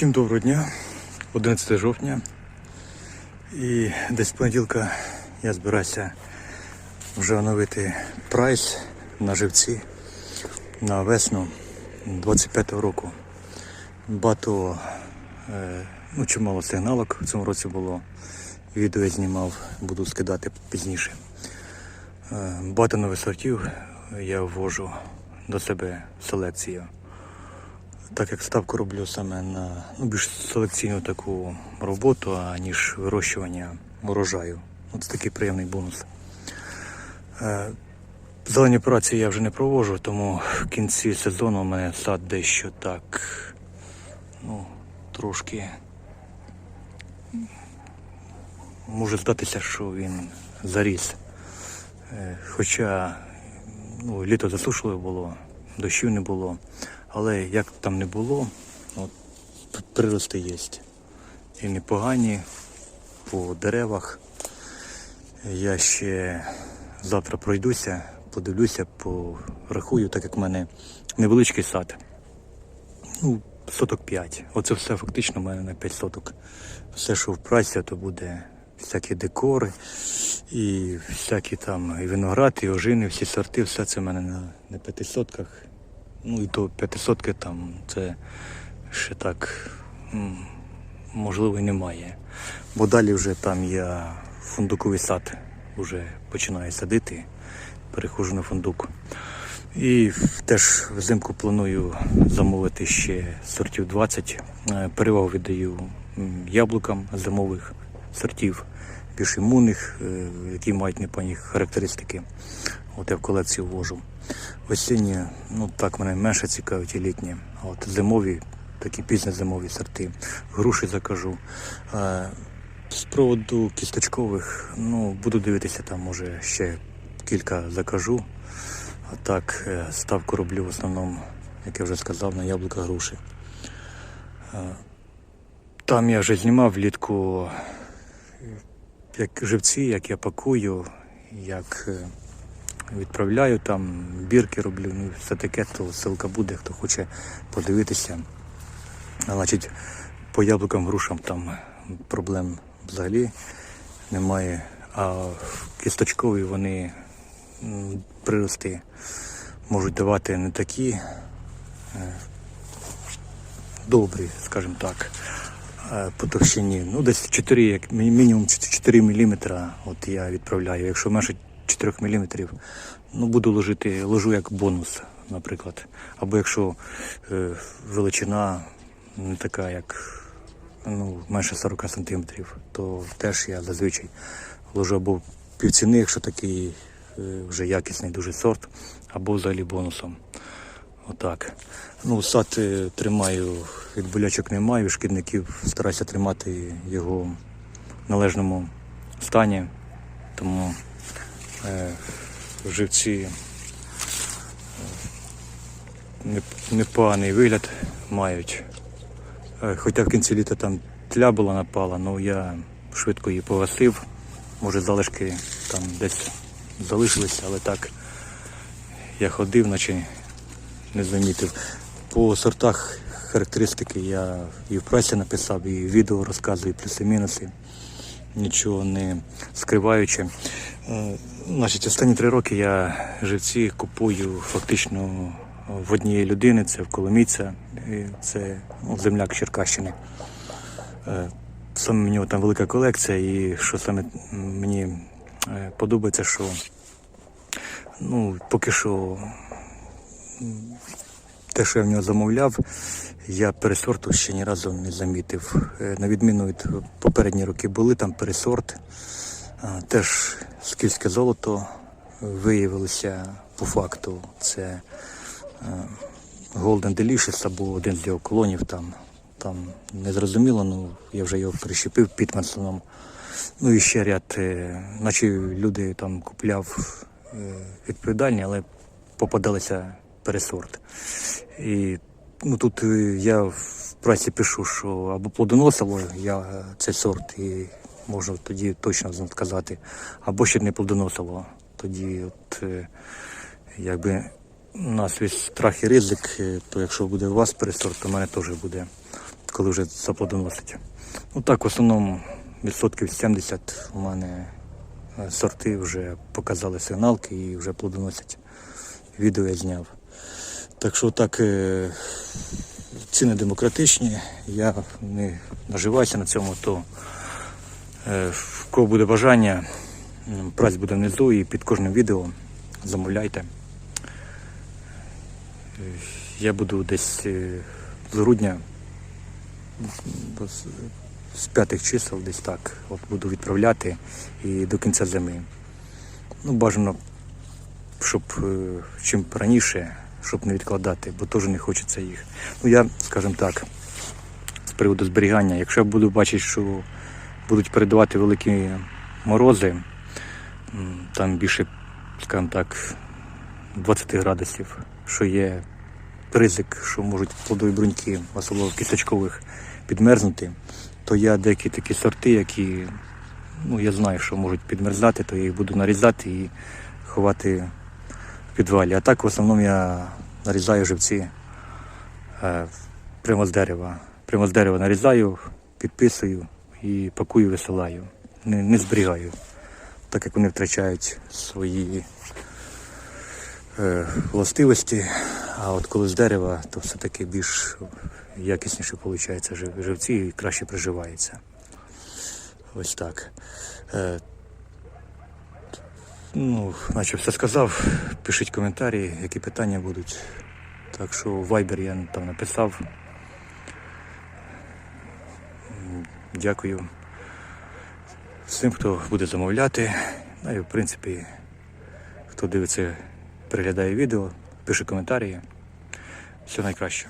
Всім доброго дня, 11 жовтня. І десь понеділка я збираюся вже оновити прайс на живці на весну 25-го року. Багато, е, ну чимало сигналок в цьому році було. Відео я знімав, буду скидати пізніше. Е, Багато нових сортів я ввожу до себе селекцію. Так як ставку роблю саме на ну, більш селекційну таку роботу, аніж вирощування урожаю. Це такий приємний бонус. Е, Зелені операції я вже не проводжу, тому в кінці сезону у мене сад дещо так, ну, трошки може здатися, що він заріс. Е, Хоча ну, літо засушливе було, дощів не було. Але як там не було, от, прирости є. І непогані по деревах. Я ще завтра пройдуся, подивлюся, порахую, так як в мене невеличкий сад. Ну, соток 5. Оце все фактично в мене на 5 соток. Все, що в праця, то буде всякі декори і всякі там і виноград, і ожини, всі сорти, все це в мене на, на 5 сотках. Ну і то 5 сотки там це ще так можливо немає. Бо далі вже там я фундуковий сад вже починаю садити, перехожу на фундук. І теж взимку планую замовити ще сортів 20. Е, Перевагу віддаю яблукам зимових сортів, більш імунних, е, які мають непогані характеристики. От я в колекцію ввожу. Осінні, ну так мене менше цікавить і літні. От зимові, такі пізньозимові сорти. Груші закажу. Е, З приводу кісточкових, ну буду дивитися, там може ще кілька закажу. А так, е, ставку роблю в основному, як я вже сказав, на яблука груші. Е, Там я вже знімав влітку як живці, як я пакую, як відправляю там, бірки роблю, ну все таке, то ссылка буде, хто хоче подивитися. Значить, по яблукам, грушам там проблем взагалі немає. А кісточкові вони прирости можуть давати не такі е, добрі, скажімо так, е, по товщині. Ну, десь 4, як мінімум 4 мм от я відправляю. Якщо менше 4 мм, ну буду ложити, ложу як бонус, наприклад. Або якщо е, величина не така, як ну, менше 40 см, то теж я зазвичай ложу або півціни, якщо такий е, вже якісний дуже сорт, або взагалі бонусом. Отак. Ну, сад е, тримаю, від болячок не маю, шкідників стараюся тримати його в належному стані. Тому е, живці е, непоганий вигляд мають. Е, Хоча в кінці літа там тля була напала, але я швидко її погасив. Може залишки там десь залишилися, але так я ходив, наче не замітив. По сортах характеристики я і в пресі написав, і в відео розказую плюси-мінуси, нічого не скриваючи. Значить, останні три роки я живці купую фактично в однієї людини, це в Коломійця, це ну, земляк Черкащини. Е, Саме в нього там велика колекція, і що саме мені е, подобається, що ну, поки що те, що я в нього замовляв, я пересорту ще ні разу не замітив. Е, На відміну від попередні роки були там пересорт. Теж скільське золото виявилося по факту. Це е, Golden Delicious або один з його колонів там. Там не зрозуміло, ну я вже його прищепив Пітмансоном. Ну і ще ряд, е, наче люди там купляв е, відповідальні, але попадалися пересорт. І ну, тут я в праці пишу, що або плодоносило я цей сорт, і можу тоді точно сказати, або ще не плодоносило. Тоді, от, е, якби у нас весь страх і ризик, е, то якщо буде у вас пересорт, то в мене теж буде коли вже заплодоносить. Ну так, в основному відсотків 70 у мене е, сорти вже показали сигналки і вже плодоносять. Відео я зняв. Так що так, ціни демократичні, я не наживаюся на цьому, то в кого буде бажання, м, прайс буде внизу і під кожним відео замовляйте. Е, Я буду десь е, з грудня з- п'ятих чисел десь так от буду відправляти і до кінця зими. Ну, бажано, щоб е, чим раніше, щоб не відкладати, бо теж не хочеться їх. Ну я, скажімо так, з приводу зберігання, якщо я буду бачити, що будуть передавати великі морози, там більше, скажімо так, 20 градусів, що є ризик, що можуть плодові бруньки, особливо кісточкових, підмерзнути, то я деякі такі сорти, які ну, я знаю, що можуть підмерзати, то я їх буду нарізати і ховати в підвалі. А так в основному я нарізаю живці е, прямо з дерева. Прямо з дерева нарізаю, підписую і пакую, висилаю. Не, не зберігаю, так як вони втрачають свої е, властивості. А от коли з дерева, то все-таки більш якісніше виходить живці і краще приживається. Ось так. Е, ну, наче все сказав. Пишіть коментарі, які питання будуть. Так що в Viber я там написав. Дякую всім, хто буде замовляти. Ну і в принципі, хто дивиться, переглядає відео, пише коментарі. Все найкраще.